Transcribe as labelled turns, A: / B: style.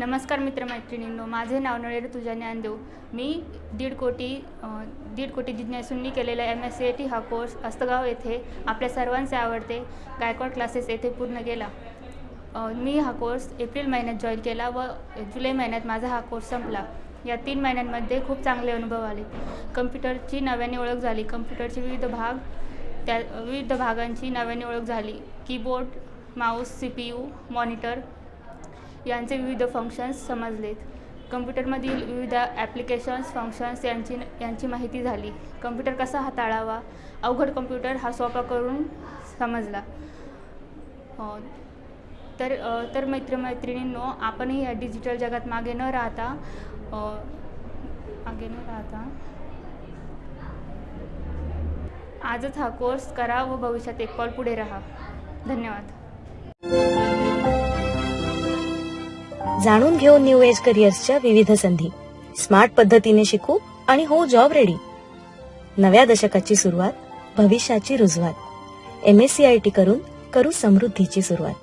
A: नमस्कार मित्रमैत्रिणींनो माझे नाव नळेर तुझ्या ज्ञानदेव. मी दीड कोटी दीड कोटी जिज्ञासूंनी केलेला M S C A T हा कोर्स अस्तगाव येथे आपल्या सर्वांचे आवडते गायकवाड क्लासेस येथे पूर्ण केला. मी हा कोर्स एप्रिल महिन्यात जॉईन केला व जुलै महिन्यात माझा हा कोर्स संपला. या तीन महिन्यांमध्ये खूप चांगले अनुभव आले. कम्प्युटरची नव्याने ओळख झाली. कम्प्युटरचे विविध भाग त्या विविध भागांची नव्याने ओळख झाली. Keyboard mouse C P U monitor यांचे विविध फंक्शन्स समजलेत. कम्प्युटरमधील विविध ॲप्लिकेशन्स फंक्शन्स यांची यांची माहिती झाली. कम्प्युटर कसा हाताळावा? अवघड कम्प्युटर हा सोपा करून समजला. तर तर मित्रमैत्रिणींनो आपणही या डिजिटल जगात मागे न राहता मागे न राहता आजच हा कोर्स करा व भविष्यात एक पाऊल पुढे राहा. धन्यवाद.
B: जाणून घेऊ न्यू एज करिअर्सच्या विविध संधी. स्मार्ट पद्धतीने शिकू आणि हो जॉब रेडी नव्या दशकाची सुरुवात भविष्याची रुजवात. M S C I T करून करू समृद्धीची सुरुवात.